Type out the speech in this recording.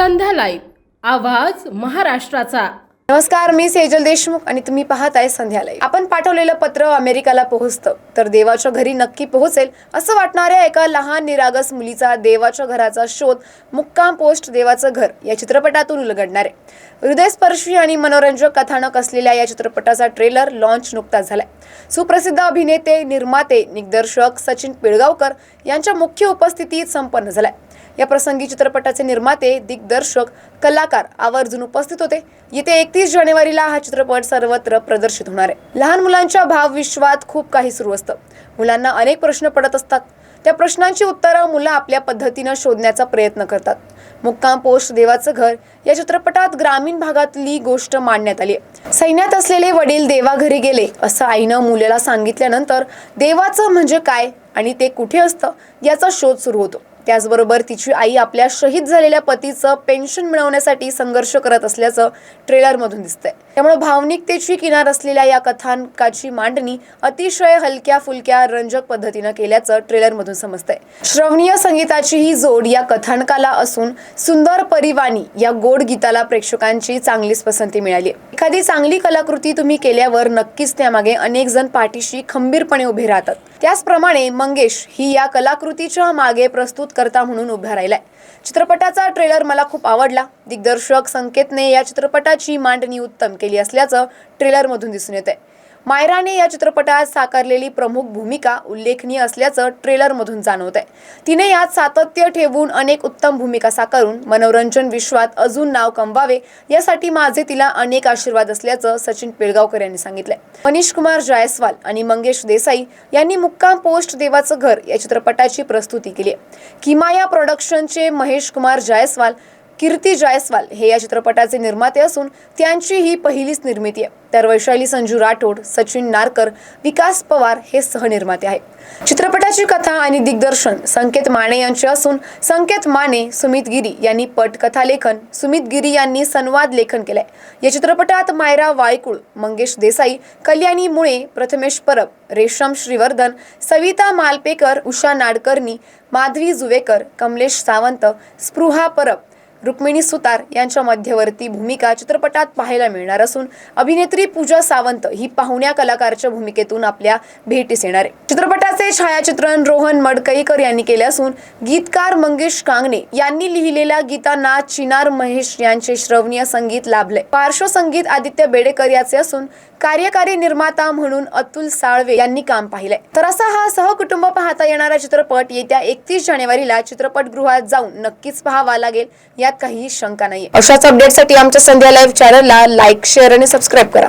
Live. आवाज महाराष्ट्राचा. नमस्कार मी सेजल देशमुख आणि तुम्ही पाहत आहे संध्यालय आपण पाठवलेलं पत्र अमेरिकाला पोहोचतं. तर देवाच्या घरी नक्की पोहोचेल असं वाटणाऱ्या एका लहान निरागस मुलीचा देवाच्या घराचा शोध मुक्काम पोस्ट देवाचं घर या चित्रपटातून उलगडणार आहे. हृदयस्पर्शी आणि मनोरंजक कथानक असलेल्या या चित्रपटाचा ट्रेलर लॉन्च नुकताच झालाय. सुप्रसिद्ध अभिनेते निर्माते दिग्दर्शक सचिन पिळगावकर यांच्या मुख्य उपस्थितीत संपन्न झालाय. या प्रसंगी चित्रपटाचे निर्माते दिग्दर्शक कलाकार आवर्जून उपस्थित होते. येत्या एकतीस जानेवारीला हा चित्रपट सर्वत्र प्रदर्शित होणार आहे. लहान मुलांच्या भावविश्वात खूप काही सुरू असतं. मुलांना अनेक प्रश्न पडत असतात. त्या प्रश्नांची उत्तरं मुलं आपल्या पद्धतीनं शोधण्याचा प्रयत्न करतात. मुक्काम पोस्ट देवाचं घर या चित्रपटात ग्रामीण भागातली गोष्ट मांडण्यात आली आहे. सैन्यात असलेले वडील देवाघरी गेले असं आईनं मुलाला सांगितल्यानंतर देवाचं म्हणजे काय आणि ते कुठे असतं याचा शोध सुरू होतो. त्याचबरोबर तिची आई आपल्या शहीद झालेल्या पतीचं पेन्शन मिळवण्यासाठी संघर्ष करत असल्याचं ट्रेलरमधून दिसतंय. त्यामुळे भावनिकतेची किनार असलेल्या या कथानकाची मांडणी अतिशय हलक्या फुलक्या रंजक पद्धतीनं केल्याचं ट्रेलरमधून समजतंय. श्रवणीय संगीताची ही जोड या कथानकाला असून सुंदर परिवाणी या गोड गीताला प्रेक्षकांची चांगलीच पसंती मिळाली एखादी चांगली कलाकृती तुम्ही केल्यावर नक्कीच त्यामागे अनेक जण पाठीशी खंबीरपणे उभे राहतात. त्याचप्रमाणे मंगेश ही या कलाकृतीच्या मागे प्रस्तुतकर्ता म्हणून उभा राहिलाय. चित्रपटाचा ट्रेलर मला खूप आवडला. दिग्दर्शक संकेतने या चित्रपटाची मांडणी उत्तम केली असल्याचं ट्रेलरमधून दिसून येत आहे मायराने या चित्रपटात साकारलेली प्रमुख भूमिका उल्लेखनीय असल्याचं ट्रेलरमधून जाणवत आहे तिने यात सातत्य ठेवून अनेक उत्तम भूमिका साकारून मनोरंजन विश्वात अजून नाव कमवावे यासाठी माझे तिला अनेक आशीर्वाद असल्याचं सचिन पिळगावकर यांनी सांगितलंय. मनीष कुमार जायस्वाल आणि मंगेश देसाई यांनी मुक्काम पोस्ट देवाचं घर या चित्रपटाची प्रस्तुती केली किमाया प्रोडक्शनचे महेश कुमार जायस्वाल कीर्ती जायस्वाल हे या चित्रपटाचे निर्माते असून त्यांची ही पहिलीच निर्मिती आहे. तर वैशाली संजू राठोड सचिन नारकर विकास पवार हे सहनिर्माते आहेत. चित्रपटाची कथा आणि दिग्दर्शन संकेत माने यांचे असून संकेत माने सुमित गिरी यांनी पटकथा लेखन सुमित गिरी यांनी संवाद लेखन केलंय. या चित्रपटात मायरा वायकुळ मंगेश देसाई कल्याणी मुळे प्रथमेश परब रेशम श्रीवर्धन सविता मालपेकर उषा नाडकर्णी माधवी जुवेकर कमलेश सावंत स्पृहा परब रुक्मिणी सुतार यांच्या मध्यवर्ती भूमिका चित्रपटात पाहायला मिळणार असून अभिनेत्री पूजा सावंत ही पाहुण्या कलाकारच्या भूमिकेतून आपल्या भेटीस येणार आहे. चित्रपटाचे छायाचित्रण रोहन मडकईकर यांनी केले असून गीतकार मंगेश कांगणे यांनी लिहिलेल्या गीतांना चिनार महेश यांचे श्रवणीय संगीत लाभले पार्श्वसंगीत आदित्य बेडेकर याचे असून कार्यकारी निर्माता म्हणून अतुल साळवे यांनी काम पाहिलंय. तर असा हा सहकुटुंब पाहता येणारा चित्रपट येत्या एकतीस जानेवारीला चित्रपटगृहात जाऊन नक्कीच पाहावा लागेल यात काहीही शंका नाही अशाच अपडेटसाठी आमच्या संध्या लाईव्ह चॅनलला लाईक शेअर आणि सबस्क्राईब करा.